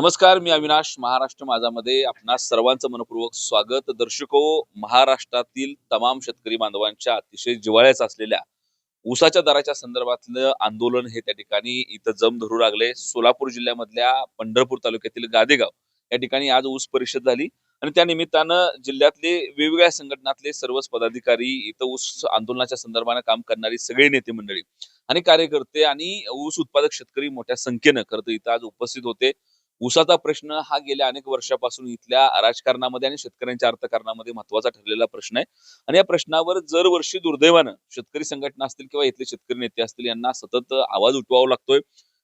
नमस्कार मी अविनाश महाराष्ट्र माझामध्ये आपणास सर्वांचं मनपूर्वक स्वागत. दर्शको महाराष्ट्रातील तमाम शेतकरी बांधवांच्या अतिशय जिव्हाळ्याच असलेल्या ऊसाच्या दराच्या संदर्भातलं आंदोलन हे त्या ठिकाणी इथं जम धरू लागले. सोलापूर जिल्ह्यामधल्या पंढरपूर तालुक्यातील गादेगाव या ठिकाणी आज ऊस परिषद झाली आणि त्या निमित्तानं जिल्ह्यातले वेगवेगळ्या संघटनातले सर्वच पदाधिकारी इथं ऊस आंदोलनाच्या संदर्भानं काम करणारी सगळी नेते मंडळी आणि कार्यकर्ते आणि ऊस उत्पादक शेतकरी मोठ्या संख्येनं खरं तर इथं आज उपस्थित होते. ऊसाचा प्रश्न हा गेल्या अनेक वर्षापासून इथल्या राजकारणामध्ये आणि शेतकऱ्यांच्या अर्थकारणामध्ये महत्त्वाचा ठरलेला प्रश्न आहे. आणि या प्रश्नावर दरवर्षी दुर्दैवानं शेतकरी संघटना असतील किंवा इथले शेतकरी नेते असतील यांना सतत आवाज उठवावा लागतोय.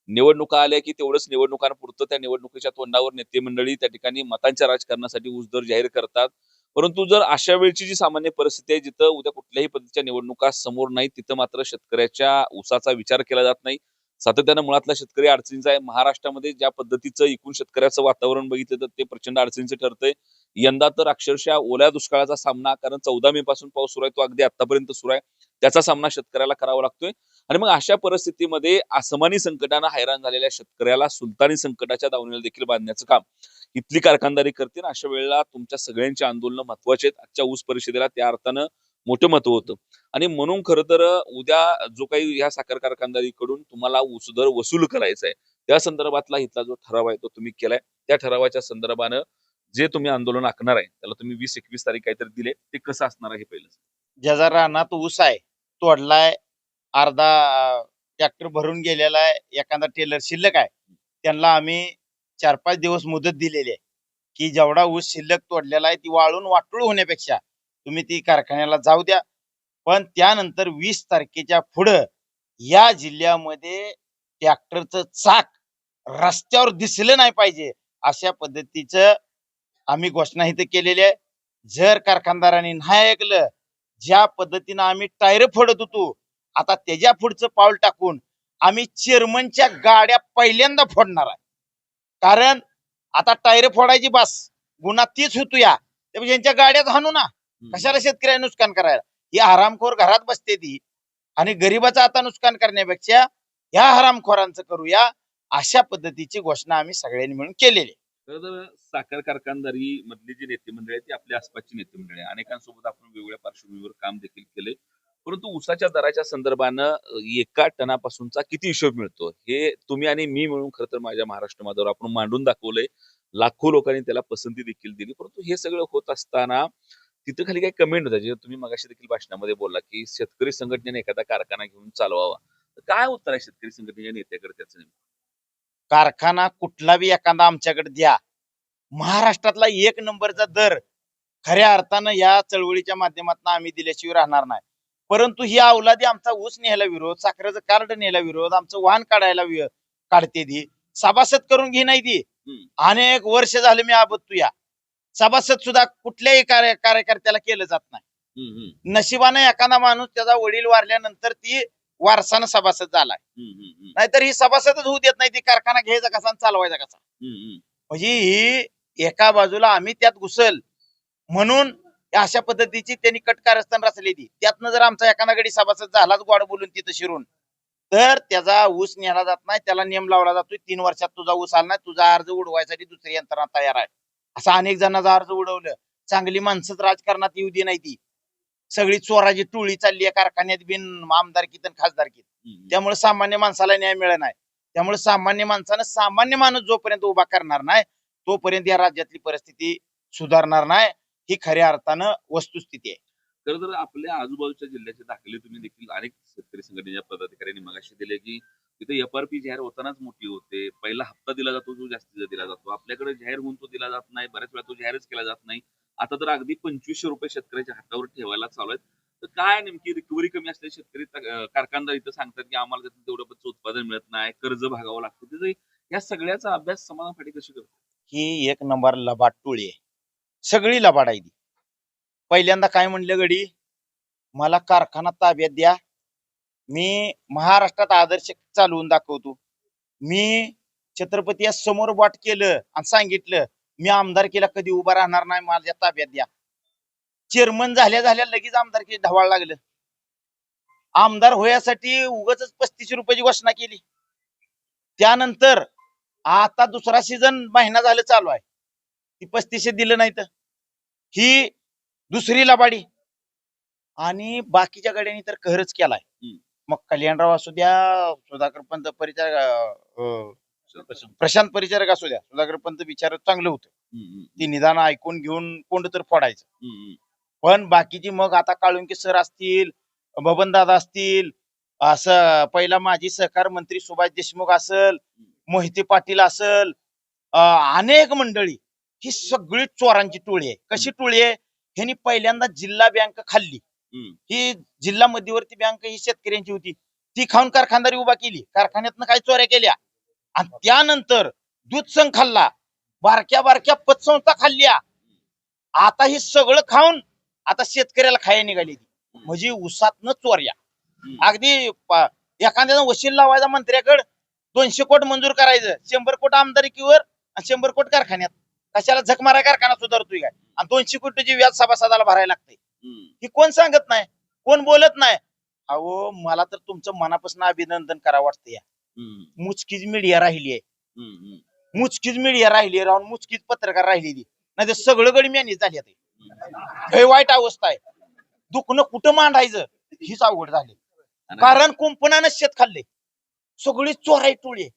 निवडणुका आल्या की तेवढंच निवडणुकांपुरतं त्या निवडणुकीच्या तोंडावर नेते मंडळी त्या ठिकाणी मतांच्या राजकारणासाठी ऊस दर जाहीर करतात. परंतु जर अशा वेळची जी सामान्य परिस्थिती आहे जिथं उद्या कुठल्याही पद्धतीच्या निवडणुका समोर नाही तिथं मात्र शेतकऱ्याच्या ऊसाचा विचार केला जात नाही. सातत्यानं मुळातला शेतकरी अडचणीचा आहे. महाराष्ट्रामध्ये ज्या पद्धतीचं एकूण शेतकऱ्याचं वातावरण बघितलं तर ते प्रचंड अडचणीचं ठरतंय. यंदा तर अक्षरशः ओल्या दुष्काळाचा सामना कारण चौदा मे पासून पाऊस सुरू आहे तो अगदी आतापर्यंत सुरू आहे. त्याचा सामना शेतकऱ्याला करावा लागतोय. आणि मग अशा परिस्थितीमध्ये आसमानी संकटानं हैराण झालेल्या शेतकऱ्याला सुलतानी संकटाच्या दावणीला देखील बांधण्याचं काम इथली कारखानदारी करते अशा वेळेला तुमच्या सगळ्यांची आंदोलनं महत्त्वाचे आहेत. आजच्या ऊस परिषदेला त्या अर्थानं मोठं महत्त्व होतं. आणि म्हणून खरं तर उद्या जो काही ह्या साखर कारखानदारीकडून तुम्हाला ऊस दर वसूल करायचा आहे त्या संदर्भातला इथला जो ठराव आहे तो तुम्ही केलाय. त्या ठरावाच्या संदर्भानं जे तुम्ही आंदोलन आखणार आहे त्याला तुम्ही वीस एकवीस तारीख काहीतरी दिले ते कसं असणार आहे पहिलं ज्याचा रानात ऊस आहे तोडलाय अर्धा ट्रॅक्टर भरून गेलेला आहे एखादा टेलर शिल्लक आहे त्यांना आम्ही चार पाच दिवस मुदत दिलेली आहे की जेवढा ऊस शिल्लक तोडलेला आहे ती वाळून वाटूळ होण्यापेक्षा तुम्ही ती कारखान्याला जाऊ द्या. पण त्यानंतर वीस तारखेच्या पुढं या जिल्ह्यामध्ये ट्रॅक्टरचं चाक रस्त्यावर दिसलं नाही पाहिजे अशा पद्धतीचं आम्ही घोषणा इथं केलेली आहे. जर कारखानदारांनी नाही ऐकलं ज्या पद्धतीनं आम्ही टायर फोडत होतो आता त्याच्या पुढचं पाऊल टाकून आम्ही चेअरमनच्या गाड्या पहिल्यांदा फोडणार आहे. कारण आता टायर फोडायची बस गुन्हा तीच होतो या त्यामुळे यांच्या गाड्यात हाणू ना. कशाला शेतकऱ्या नुकसान करायला? ही हरामखोर घरात बसते ती. आणि गरीबाचं आता नुकसान करण्यापेक्षा ह्या हरामखोरांचं करूया अशा पद्धतीची घोषणा आम्ही सगळ्यांनी मिळून केलेली साखर कारखानदारी मधली जी नेते मंडळी आहे ती आपल्या आसपासची नेते मंडळी आहे अनेकांसोबत आपण वेगवेगळ्या पार्श्वभूमीवर काम देखील केले परंतु ऊसाच्या दराच्या संदर्भानं एका टनापासूनचा किती हिशोब मिळतो? हे तुम्ही आणि मी मिळून खरं तर माझ्या महाराष्ट्र माझ्यावर आपण मांडून दाखवलंय. लाखो लोकांनी त्याला पसंती देखील दिली. परंतु हे सगळं होत असताना तिथं खाली काही कमेंट होत्या जे तुम्ही मगाशी देखील भाषणामध्ये बोलला की शेतकरी संघटनेने एखादा कारखाना घेऊन चालवावा. तर काय उत्तर आहे शेतकरी संघटनेच्या नेत्याकडे त्याचं? कारखाना कुठला बी एखादा आमच्याकडे द्या. महाराष्ट्रातला एक नंबरचा दर खऱ्या अर्थानं या चळवळीच्या माध्यमातून आम्ही दिल्याशिवाय राहणार नाही. परंतु ही अवलादी आमचा ऊस न्यायला विरोध साखरेचं कार्ड न्यायला विरोध आमचं वाहन काढायला काढते ती. सभासद करून घे नाही ती. अनेक वर्ष झाले मी आबत्तू या. सभासद सुद्धा कुठल्याही कार्य कार्यकर्त्याला केलं जात नाही. नशिबाने एखादा माणूस त्याचा वडील वारल्यानंतर ती वारसानं सभासद झालाय. नाहीतर ही सभासदच होऊ देत नाही ती कारखाना घ्यायचा कसा आणि चालवायचा कसा. म्हणजे ही एका बाजूला आम्ही त्यात घुसल म्हणून अशा पद्धतीची त्यांनी कट कारस्थान रचलेली. त्यातनं जर आमचा एखादा गडी सभासद झालाच गोड बोलून तिथं शिरून तर त्याचा ऊस नेला जात नाही त्याला नियम लावला जातोय तीन वर्षात तुझा ऊस आला नाही तुझा अर्ज उडवायसाठी दुसरी यंत्रणा तयार आहे. असा अनेक जणांचा अर्ज उडवलं. चांगली माणसंच राजकारणात येऊ दे नाही ती. सगळी चोराची टोळी चालली आहे कारखान्यात बिन आमदारकीत आणि खासदारकीत. त्यामुळे सामान्य माणसाला न्याय मिळत नाही. त्यामुळे सामान्य माणसानं सामान्य माणूस जोपर्यंत उभा करणार नाही तोपर्यंत या राज्यातली परिस्थिती सुधारणार नाही. ही खऱ्या अर्थानं वस्तुस्थिती आहे. खरं तर आपल्या आजूबाजूच्या जिल्ह्याचे दाखले तुम्ही देखील अनेक शेतकरी संघटनेच्या पदाधिकाऱ्यांनी मगाशी दिले की तिथे एफआरपी जाहीर होतानाच मोठी होते. पहिला हप्ता दिला जातो जो जास्तीचा दिला जातो. आपल्याकडे जाहीर होऊन तो दिला जात नाही. बऱ्याच वेळा तो जाहीरच केला जात नाही. आता तर अगदी पंचवीसशे रुपये शेतकऱ्याच्या हातावर ठेवायला चालू आहेत. तर काय नेमकी रिकव्हरी कमी असलेले शेतकरी कारखानदार इथं सांगतात की आम्हाला त्यातून तेवढं उत्पादन मिळत नाही. कर्ज भागावं लागतं. त्याचं या सगळ्याचा अभ्यास समाजासाठी कशी करतो ही एक नंबर लबाड टोळी आहे. सगळी लबाड आहे ती. पहिल्यांदा काय म्हणलं गडी? मला कारखाना ताब्यात द्या. मी महाराष्ट्रात आदर्श चालवून दाखवतो. मी छत्रपती या समोर वाट केलं आणि सांगितलं मी आमदारकीला कधी उभा राहणार नाही माझ्या ताब्यात द्या. चेअरमन झाल्या झाल्या लगेच आमदारकी ढवाळ लागलं. आमदार होण्यासाठी उगच पस्तीस रुपयाची घोषणा केली. त्यानंतर आता दुसरा सीझन महिना झालं चालू आहे. ती पस्तीसशे दिलं नाही तर. ही दुसरी लबाडी. आणि बाकीच्या गाड्यांनी तर कहरच केलाय. मग कल्याणराव असू द्या सुधाकर पंत परिचारक अं, प्रशांत परिचारक असू द्या सुधाकर पंत विचार चांगलं होतं. ती निदान ऐकून घेऊन कोण तर फोडायचं. पण बाकीची मग आता काळुंके सर असतील बबन दादा असतील असं पहिला माजी सहकार मंत्री सुभाष देशमुख असल मोहिते पाटील असल अं, अनेक मंडळी ही सगळी चोरांची टोळी आहे. कशी टोळी आहे? ह्यांनी पहिल्यांदा जिल्हा बँक खाल्ली. ही जिल्हा मध्यवर्ती बँक ही शेतकऱ्यांची होती. ती खाऊन कारखानदारी उभा केली. कारखान्यातनं काही चोऱ्या केल्या? आणि त्यानंतर दूध संघ खाल्ला. बारक्या बारक्या पतसंस्था खाल्ल्या. आता ही सगळं खाऊन आता शेतकऱ्याला खाया निघाली ती. म्हणजे उसातनं चोऱ्या. अगदी एखाद्यानं वशील लावायचा मंत्र्याकडे दोनशे कोट मंजूर करायचं. शंभर कोट आमदारकीवर आणि शंभर कोट कारखान्यात. कशाला झक मारा कारखाना सुधारतोय काय? आणि दोनशे कोटीची व्याज सभासदाला भरायला लागते ही कोण सांगत नाही कोण बोलत नाही. अहो मला तर तुमचं मनापासून अभिनंदन करा वाटतं या. मुचकीच मीडिया राहिली आहे. मुचकीच मीडिया राहिली राहून मुचकीच पत्रकार राहिलेली. नाही तर सगळं गडी मॅनेज झाली आता. हे वाईट अवस्था आहे. दुखणं कुठं मांडायचं? हीच अवघड झाली. कारण कुंपणानं शेत खाल्ले. सगळी चोराई टोळी.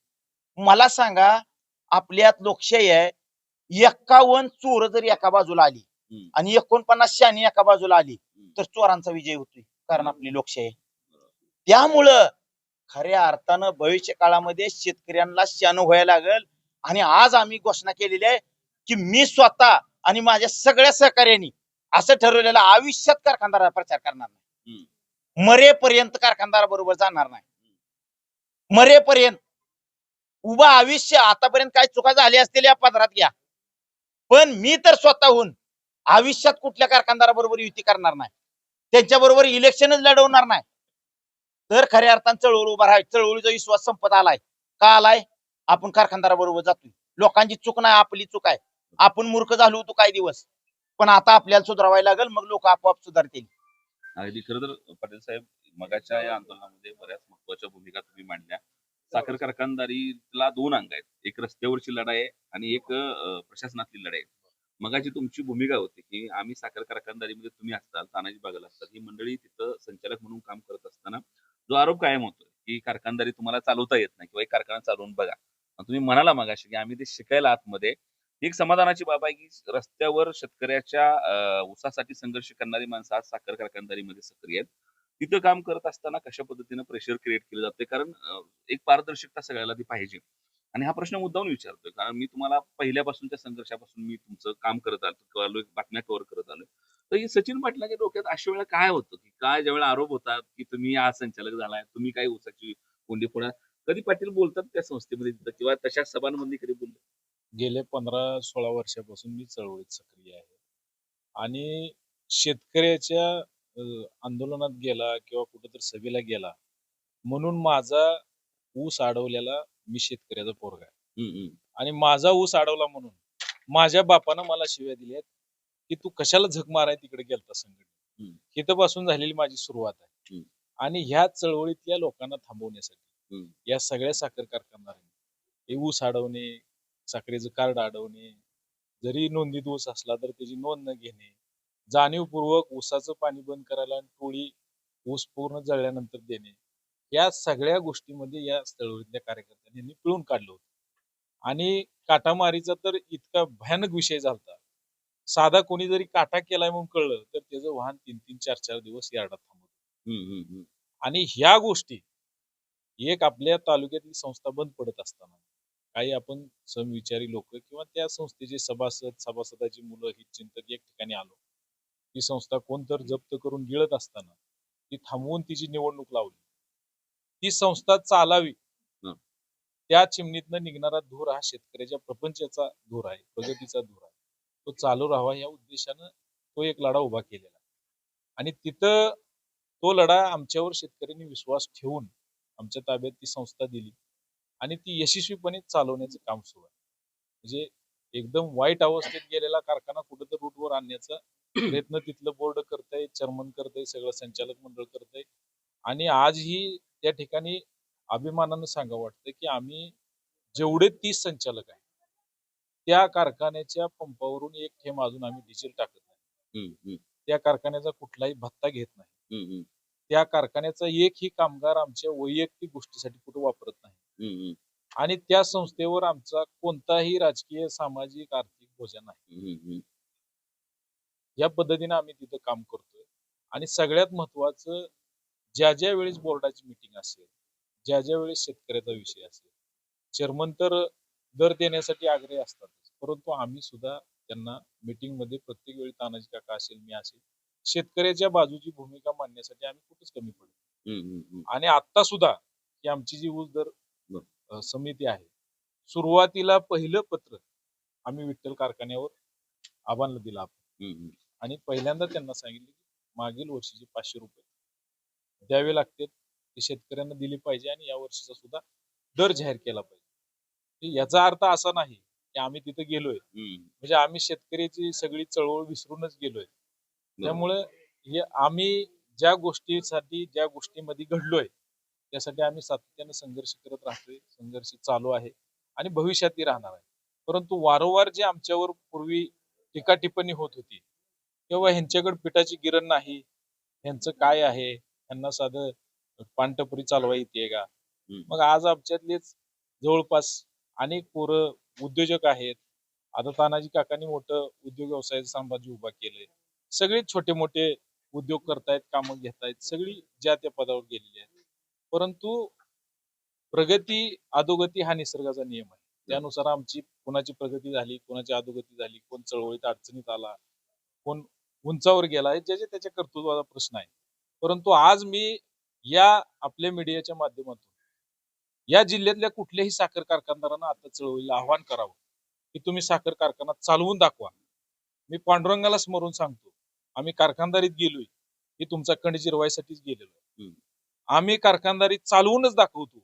मला सांगा आपल्यात लोकशाही आहे. एक्कावन्न चोर जर एका बाजूला आली. आणि एकोणपन्नास शहाणी एका बाजूला आली तर चोरांचा विजय होतोय कारण आपली लोकशाही. त्यामुळं खऱ्या अर्थानं भविष्य काळामध्ये शेतकऱ्यांना शान व्हायला लागल. आणि आज आम्ही घोषणा केलेली आहे की मी स्वतः आणि माझ्या सगळ्या सहकार्यांनी असं ठरवलेलं आयुष्यात कारखानदारा प्रचार करणार नाही. मरेपर्यंत कारखानदारा बरोबर जाणार नाही. मरेपर्यंत उभा आयुष्य आतापर्यंत काय चुका झाल्या असतील या पदरात घ्या. पण मी तर स्वतःहून आयुष्यात कुठल्या कारखानदाराबरोबर युती करणार नाही. त्यांच्या बरोबर इलेक्शनच लढवणार नाही. तर खऱ्या अर्थानं चळवळ उभा राहाय चळवळीचा विश्वास संपत आलाय. का आलाय? आपण कारखानदाराबरोबर जातोय. लोकांची चूक नाही आपली चूक आहे. आपण मूर्ख झालो होतो काही दिवस. पण आता आपल्याला सुधारवायला लागेल मग लोक आपोआप सुधारतील. अगदी खरं तर पाटील साहेब मगाच्या या आंदोलनामध्ये बऱ्याच महत्त्वाच्या भूमिका तुम्ही मांडल्या. साखर कारखानदारीला दोन अंग आहेत. एक रस्त्यावरची लढाई आहे आणि एक प्रशासनातली लढाई आहे. मगाची तुमची भूमिका होती की आम्ही साखर कारखानदारीमध्ये तुम्ही असताल तानाजी बागल असतात. ही मंडळी तिथं संचालक म्हणून काम करत असताना जो आरोप कायम होतो की कारखानदारी तुम्हाला चालवता येत नाही किंवा एक कारखाना चालवून बघा. तुम्ही म्हणाला मगाशी की आम्ही ते शिकायला आतमध्ये एक समाधानाची बाब आहे की रस्त्यावर शेतकऱ्याच्या अं, ऊसासाठी संघर्ष करणारी माणसं आज साखर कारखानदारीमध्ये सक्रिय आहेत. तिथं काम करत असताना कशा पद्धतीनं प्रेशर क्रिएट केलं जाते कारण एक पारदर्शकता सगळ्याला ती पाहिजे. आणि हा प्रश्न मुद्दाहून विचारतोय. कारण मी तुम्हाला पहिल्यापासूनच्या संघर्षापासून मी तुमचं काम करत आलो बातम्या कव्हर करत आलो. तर हे सचिन पाटलाच्या डोक्यात अशा वेळेला काय होतं की काय ज्यावेळेला आरोप होतात की तुम्ही आज संचालक झालाय तुम्ही काय उसाची कोंडी फोडा कधी पाटील बोलतात त्या संस्थेमध्ये तिथं किंवा तशा सभांमध्ये कधी बोलले? गेले पंधरा सोळा वर्षापासून मी चळवळीत सक्रिय आहे. आणि शेतकऱ्याच्या आंदोलनात गेला किंवा कुठेतरी सभेला गेला म्हणून माझा ऊस अडवलेला मी शेतकऱ्याचा पोरगा आहे. आणि माझा ऊस अडवला म्हणून माझ्या बापानं मला शिव्या दिल्यात की तू कशाला झक माराय तिकडे गेलता संघटना हम्म. इथपासून झालेली माझी सुरुवात आहे. आणि ह्या चळवळीतल्या लोकांना थांबवण्यासाठी. या सगळ्या साखर कारखानदारांनी हे ऊस अडवणे साखरेचं कार्ड अडवणे जरी नोंदीत ऊस असला तर त्याची नोंद न घेणे जाणीवपूर्वक ऊसाचं पाणी बंद करायला आणि टोळी ऊस पूर्ण जळल्यानंतर देणे या सगळ्या गोष्टीमध्ये या चळवळीतल्या कार्यकर्त्यांनी यांनी पिळून काढलं होतं. आणि काटामारीचा तर इतका भयानक विषय झालता साधा कोणी जरी काटा केलाय म्हणून कळलं तर त्याचं वाहन तीन तीन चार चार दिवस यार्डात हम्म. आणि ह्या गोष्टी एक आपल्या तालुक्यातली संस्था बंद पडत असताना काही आपण समविचारी लोक किंवा त्या संस्थेचे सभासद सभासदाची मुलं ही चिंतक एक ठिकाणी आलो. ती संस्था कोणतर जप्त करून गिळत असताना ती थांबवून तिची निवडणूक लावली. ती संस्था चालावी हं. त्या चिमणीतनं निघणारा धूर हा शेतकऱ्याच्या प्रपंचाचा धूर आहे प्रगतीचा धूर आहे तो चालू राहावा या उद्देशानं तो एक लढा उभा केलेला आहे. आणि तिथं तो लढा आमच्यावर शेतकऱ्यांनी विश्वास ठेवून आमच्या ताब्यात ती संस्था दिली आणि ती यशस्वीपणे चालवण्याचं काम सुरू आहे म्हणजे एकदम वाईट अवस्थेत गेलेला कारखाना कुठं रूटवर आणण्याचा प्रयत्न तिथलं बोर्ड करतंय चेअरमन करतंय सगळं संचालक मंडळ करतंय आणि आजही त्या ठिकाणी अभिमानानं सांगा वाटतं की आम्ही जेवढे तीस संचालक आहेत त्या कारखान्याच्या पंपावरून एक थेंब अजून आम्ही डिझेल टाकत नाही. त्या कारखान्याचा कुठलाही भत्ता घेत नाही. त्या कारखान्याचा एकही कामगार आमच्या वैयक्तिक गोष्टीसाठी कुठे वापरत नाही. आणि त्या संस्थेवर आमचा कोणताही राजकीय सामाजिक आर्थिक बोजा नाही. या पद्धतीने आम्ही तिथं काम करतोय. आणि सगळ्यात महत्वाचं ज्या ज्या वेळेस बोर्डाची मिटिंग असेल ज्या ज्या वेळेस शेतकऱ्याचा विषय असेल चेअरमन तर दर देण्यासाठी आग्रही असतातच. परंतु आम्ही सुद्धा त्यांना मीटिंगमध्ये प्रत्येक वेळी तानाजी काका असेल मी असेल शेतकऱ्याच्या बाजूची भूमिका मांडण्यासाठी आम्ही कुठेच कमी पडलो. आणि आता सुद्धा ही आमची जी ऊस दर समिती आहे सुरुवातीला पहिलं पत्र आम्ही विठ्ठल कारखान्यावर आव्हानला दिलं आपण. आणि पहिल्यांदा त्यांना सांगितलं की मागील वर्षीचे पाचशे रुपये. द्यावे लागतात ते शेतकऱ्यांना दिले पाहिजे आणि या वर्षीचा सुद्धा दर जाहीर केला पाहिजे. याचा अर्थ असा नाही की आम्ही तिथे गेलोय. म्हणजे आम्ही शेतकऱ्याची सगळी चळवळ विसरूनच गेलोय. त्यामुळे हे आम्ही ज्या गोष्टीसाठी ज्या गोष्टीमध्ये घडलोय त्यासाठी आम्ही सातत्याने संघर्ष करत राहतोय संघर्ष चालू आहे आणि भविष्यातही राहणार आहे. परंतु वारंवार जे आमच्यावर पूर्वी टीका टिप्पणी होत होती किंवा ह्यांच्याकडे पिठाची गिरण नाही ह्यांचं काय आहे? ह्यांना साधं पानटपरी चालवा येते का. मग आज आमच्यातलेच जवळपास अनेक पोरं उद्योजक आहेत. आता तानाजी काकांनी मोठं उद्योग व्यवसायाचं साम्राज्य उभा केलंय. सगळे छोटे मोठे उद्योग करतायत कामं घेतायत. सगळी ज्या त्या पदावर गेलेली आहेत. परंतु प्रगती अधोगती हा निसर्गाचा नियम आहे. त्यानुसार आमची कोणाची प्रगती झाली कोणाची अधोगती झाली कोण चळवळीत अडचणीत आला कोण उंचावर गेला हे ज्याच्या त्याच्या कर्तृत्वाचा प्रश्न आहे. परंतु आज मी या आपल्या मीडियाच्या माध्यमातून या जिल्ह्यातल्या कुठल्याही साखर कारखानदारांना आता चळवळीला आव्हान करावं की तुम्ही साखर कारखाना चालवून दाखवा. मी पांडुरंगाला स्मरून सांगतो आम्ही कारखानदारीत गेलोय ही तुमचा कंड जिरवायसाठीच गेलेलो आहे. आम्ही कारखानदारी चालवूनच दाखवतो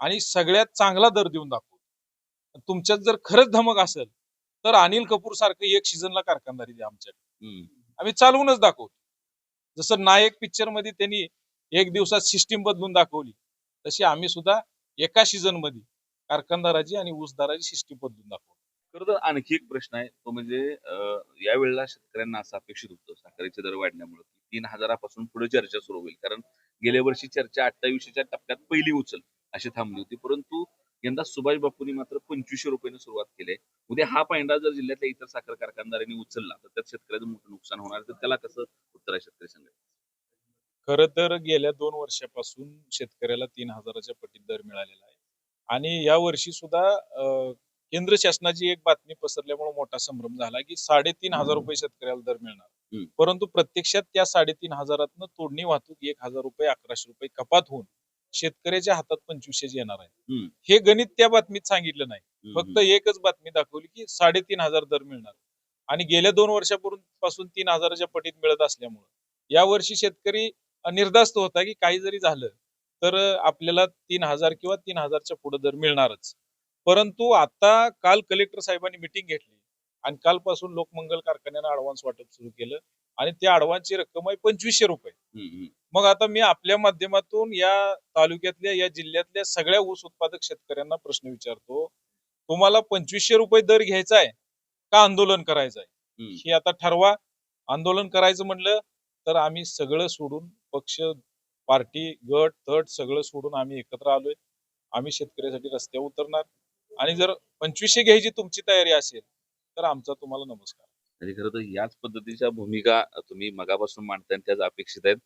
आणि सगळ्यात चांगला दर देऊन दाखवतो. तुमच्यात जर खरंच धमक असेल तर अनिल कपूर सारखं एक सीझनला कारखानदारी द्या आमच्याकडे. आम्ही चालवूनच दाखवतो. जसं नायक पिक्चरमध्ये त्यांनी एक दिवसात सिस्टीम बदलून दाखवली तशी आम्ही सुद्धा एका सीझनमध्ये कारखानदाराची आणि ऊसदाराची सिस्टीम बदलून दाखवली. खरं तर आणखी एक प्रश्न आहे तो म्हणजे यावेळेला शेतकऱ्यांना असं अपेक्षित होतं साखरेचे दर वाढण्यामुळे तीन हजारापासून पुढे चर्चा सुरू होईल. कारण गेल्या वर्षी चर्चा अठ्ठावीसच्या टप्प्यात पहिली उचल अशी थांबली होती. परंतु यंदा सुभाष बापूंनी मात्र पंचवीसशे रुपयाने सुरुवात केली आहे. उद्या हा पायंडा जर जिल्ह्यातल्या इतर साखर कारखानदारांनी उचलला तर त्यात शेतकऱ्याचं मोठं नुकसान होणार तर त्याला कसं उत्तर आहे शेतकरी संघ? खर तर गेल्या दोन वर्षापासून शेतकऱ्याला तीन हजाराच्या पटीत दर मिळालेला आहे. आणि या वर्षी सुद्धा केंद्र शासनाची एक बातमी पसरल्यामुळे मोठा संभ्रम झाला की साडेतीन हजार रुपये शेतकऱ्याला दर मिळणार. परंतु प्रत्यक्षात त्या साडेतीन हजारातनं तोडणी वाहतूक एक हजार रुपये अकराशे रुपये कपात होऊन शेतकऱ्याच्या हातात पंचवीसशे येणार आहे. हे गणित त्या बातमीत सांगितलं नाही. फक्त एकच बातमी दाखवली की साडेतीन हजार दर मिळणार. आणि गेल्या दोन वर्षापूर्वी पासून तीन हजाराच्या पटीत मिळत असल्यामुळं. या वर्षी शेतकरी निर्धास्त होता की काही जरी झालं तर आपल्याला तीन हजार किंवा तीन हजारच्या पुढे दर मिळणारच. परंतु आता काल कलेक्टर साहेबांनी मिटिंग घेतली आणि कालपासून लोकमंगल कारखान्यानं अडव्हान्स वाटप सुरू केलं आणि त्या अडव्हान्सची रक्कम आहे पंचवीसशे रुपये. मग आता मी आपल्या माध्यमातून या तालुक्यातल्या या जिल्ह्यातल्या सगळ्या ऊस उत्पादक शेतकऱ्यांना प्रश्न विचारतो तुम्हाला पंचवीसशे रुपये दर घ्यायचा आहे का आंदोलन करायचं आहे. हे आता ठरवा. आंदोलन करायचं म्हणलं तर आम्ही सगळं सोडून पक्ष पार्टी गट तट सगळं सोडून आम्ही एकत्र आलोय. आम्ही शेतकऱ्यासाठी रस्त्यावर उतरणार. आणि जर पंचवीसशे घ्यायची तुमची तयारी असेल तर आमचा तुम्हाला नमस्कार. खरं तर याच पद्धतीच्या भूमिका तुम्ही मगापासून मांडताय त्याच अपेक्षित आहेत.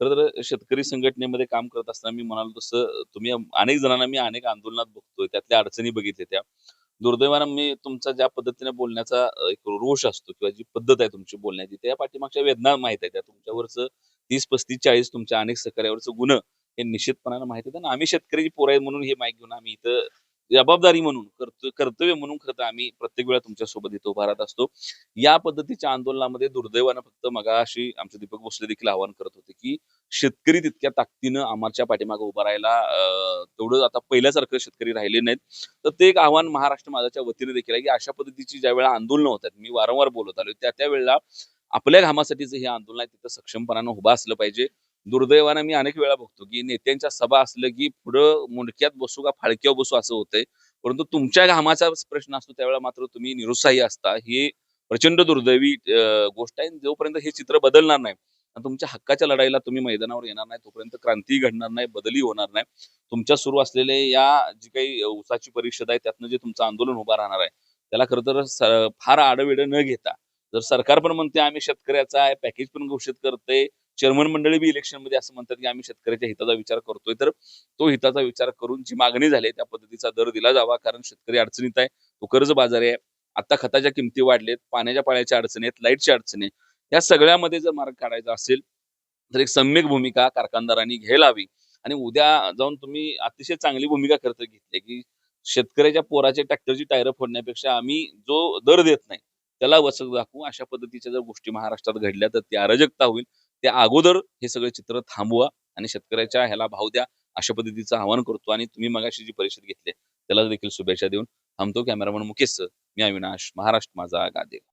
खरं तर शेतकरी संघटनेमध्ये काम करत असताना मी म्हणालो तसं तुम्ही अनेक जणांना मी अनेक आंदोलनात बघतोय त्यातल्या अडचणी बघितल्या त्या. दुर्दैवानं मी तुमचा ज्या पद्धतीने बोलण्याचा एक रोष असतो किंवा जी पद्धत आहे तुमची बोलण्याची त्या पाठीमागच्या वेदना माहीत आहे त्या तुमच्यावरचं तीस पस्तीस चाळीस तुमच्या अनेक सहकार्यावरचं गुन्ह हे निश्चितपणानं माहिती आहे आणि आम्ही शेतकरी पोरं आहेत म्हणून हे माहीत घेऊन आम्ही इथं जबाबदारी म्हणून कर्तव्य म्हणून खरं तर आम्ही प्रत्येक वेळा तुमच्यासोबत इथं उभा राहत असतो. या पद्धतीच्या आंदोलनामध्ये दुर्दैवानं फक्त मगाशी आमचे दीपक भोसले देखील आवाहन करत होते की शेतकरी तितक्या ताकदीनं आमच्या पाठीमागे उभा राहायला तेवढं आता पहिल्यासारखं शेतकरी राहिले नाहीत. तर ते एक आव्हान महाराष्ट्र माझ्याच्या वतीने देखील आहे की अशा पद्धतीची ज्या वेळा आंदोलनं होतात मी वारंवार बोलत आलो त्या त्या वेळेला आपल्या घामासाठीचं हे आंदोलन आहे तिथं सक्षमपणानं उभं असलं पाहिजे. दुर्दैवानं मी अनेक वेळा बघतो की नेत्यांच्या सभा असलं की पुढं मुंडक्यात बसू का फाळक्यावर बसू असं होतंय. परंतु तुमच्या घामाचा प्रश्न असतो त्यावेळेला मात्र तुम्ही निरुत्साही असता. ही प्रचंड दुर्दैवी गोष्ट आहे. जोपर्यंत हे चित्र बदलणार नाही आणि तुमच्या हक्काच्या लढाईला तुम्ही मैदानावर येणार नाही तोपर्यंत क्रांती घडणार नाही बदली होणार नाही. तुमच्या सुरू असलेले या जी काही उसाची परिषद आहे त्यातनं जे तुमचं आंदोलन उभा राहणार आहे त्याला खरं तर फार आडवेड न घेता जर सरकार पण म्हणते आम्ही शेतकऱ्याचा आहे पॅकेज पण घोषित करते चेअरमन मंडळी बी इलेक्शनमध्ये असं म्हणतात की आम्ही शेतकऱ्याच्या हिताचा विचार करतोय. तर तो हिताचा विचार करून जी मागणी झाली त्या पद्धतीचा दर दिला जावा. कारण शेतकरी अडचणीत आहे तो कर्ज बाजारी आहे. आता खताच्या किमती वाढलेत पाण्याच्या पाण्याच्या अडचणी आहेत लाईटच्या अडचणी या सगळ्यामध्ये जर मार्ग काढायचा असेल तर एक सम्यक भूमिका कारखानदारांनी घ्यायला हवी आणि उद्या जाऊन तुम्ही अतिशय चांगली भूमिका करत घेतली की शेतकऱ्याच्या पोराचे ट्रॅक्टरची टायर फोडण्यापेक्षा आम्ही जो दर देत नाही त्याला वसत दाखवू. अशा पद्धतीच्या जर गोष्टी महाराष्ट्रात घडल्या तर ती अराजकता होईल. त्या अगोदर हे सगळे चित्र थांबवा आणि शेतकऱ्याच्या ह्याला भाव द्या अशा पद्धतीचं आवाहन करतो आणि तुम्ही मगाशी जी परिषद घेतली त्याला देखील शुभेच्छा देऊन थांबतो. कॅमेरामन मुकेश मी अविनाश महाराष्ट्र माझा गादेव